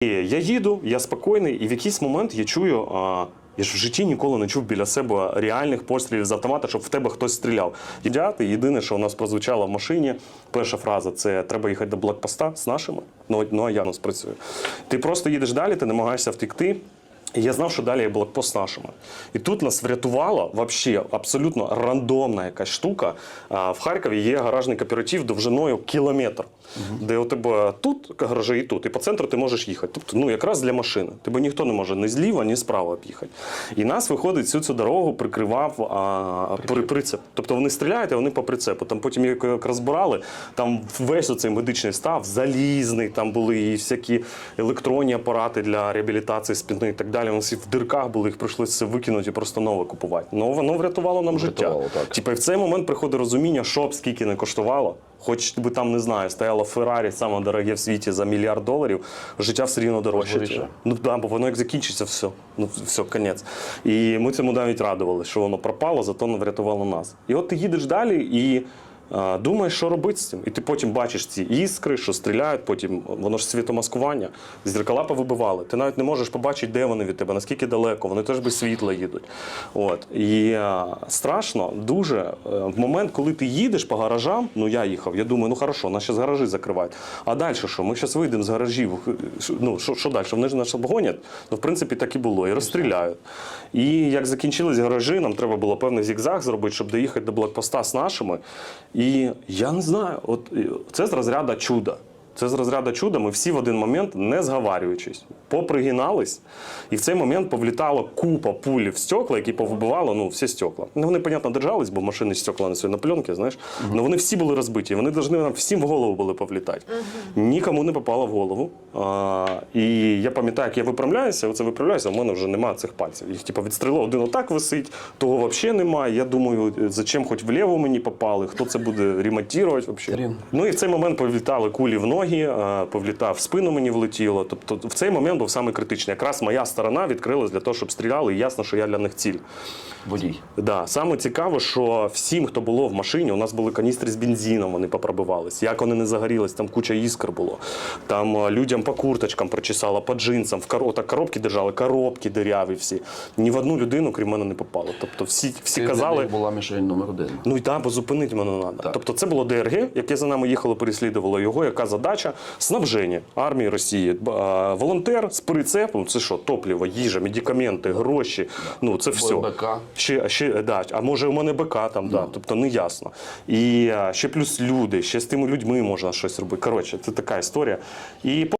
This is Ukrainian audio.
І я їду, я спокійний, і в якийсь момент я чую. А, я ж в житті ніколи не чув біля себе реальних пострілів з автомата, щоб в тебе хтось стріляв. Дяти, єдине, що у нас прозвучало в машині, перша фраза це треба їхати до блокпоста з нашими. Ну, ну а я нас працюю. Ти просто їдеш далі, ти намагаєшся втекти. І я знав, що далі є блокпост нашими. І тут нас врятувала вообще абсолютно рандомна якась штука. А, В Харкові є гаражний кооператив довжиною кілометр, де у тебе тут гаражі і тут, і по центру ти можеш їхати. Тобто, ну якраз для машини. Тебе ніхто не може ні зліва, ні справа об'їхати. І нас виходить всю цю дорогу прикривав а, при, прицеп. Тобто вони стріляють, а вони по прицепу. Там потім як розбирали, там весь оцей медичний став, залізний, там були і всякі електронні апарати для реабілітації спини і так далі. Вони всі в дирках були, їх прийшлося все викинути і просто нове купувати. Ну воно врятувало нам Врятувало, життя. так. Типа, і в цей момент приходить розуміння, що б скільки не коштувало. Хоч би там не знаю, стояла Феррарі, саме дороге в світі за мільярд доларів, життя все рівно дорожче. Ну да, бо воно як закінчиться, все. Ну все, конець. І ми цьому навіть радували, що воно пропало, зато воно врятувало нас. І от ти їдеш далі і. Думаєш, що робити з цим, і ти потім бачиш ці іскри, що стріляють, потім воно ж світомаскування, зеркала повибивали. Ти навіть не можеш побачити, де вони від тебе, наскільки далеко, вони теж без світла їдуть. От. І а, страшно дуже е, в момент, коли ти їдеш по гаражам, ну я їхав, я думаю, ну хорошо, нас зараз гаражі закривають. А далі що? Ми зараз вийдемо з гаражів. Ну що, що далі? Вони ж нас обгонять? Ну, в принципі, так і було, і розстріляють. І як закінчились гаражі, нам треба було певний зігзаг зробити, щоб доїхати до блокпоста з нашими. І я не знаю, от е, це з розряду чуда. Це з розряду чуда. Ми всі в один момент, не зговарюючись, попригинались, і в цей момент повлітала купа пуль в стекла, які повибивали ну, всі стекла. Ну, вони, понятно, держались, бо машини стекла несуть на пленки, знаєш. Але вони всі були розбиті. Вони повинні нам всім в голову були повлітати. Нікому не попало в голову. А, і я пам'ятаю, як я виправляюся, оце виправляюся, а в мене вже немає цих пальців. Їх типу, відстрілило, один отак висить, того взагалі немає. Я думаю, зачем хоч вліво мені попали, хто це буде ремонтувати взагалі. Ну і в цей момент повлітали кулі в ноги, а, повлітав спину мені влетіло. Тобто в цей момент був саме критичний. Якраз моя сторона відкрилась для того, щоб стріляли, і ясно, що я для них ціль. Водій. Да, саме цікаво, що всім, хто було в машині, у нас були каністри з бензином, вони попробивались. Як вони не загорілись, там куча іскр було. Там людям по курточкам прочесало, по джинсам, в коро... так, коробки держали, коробки диряві всі. Ні в одну людину, крім мене, не попало. Тобто всі, всі Ти казали. них була мішень номер один. Ну і так, бо зупинити мене треба. Тобто це було ДРГ, яке за нами їхало, переслідувало його. Яка задача? Снабження армії Росії. Волонтер з прицепом, це що, топливо, їжа, медикаменти, гроші. Ну це все. БК. Ще, ще, да, а може у мене БК там, да, тобто не ясно. І ще плюс люди, ще з тими людьми можна щось робити. Коротше, це така історія. І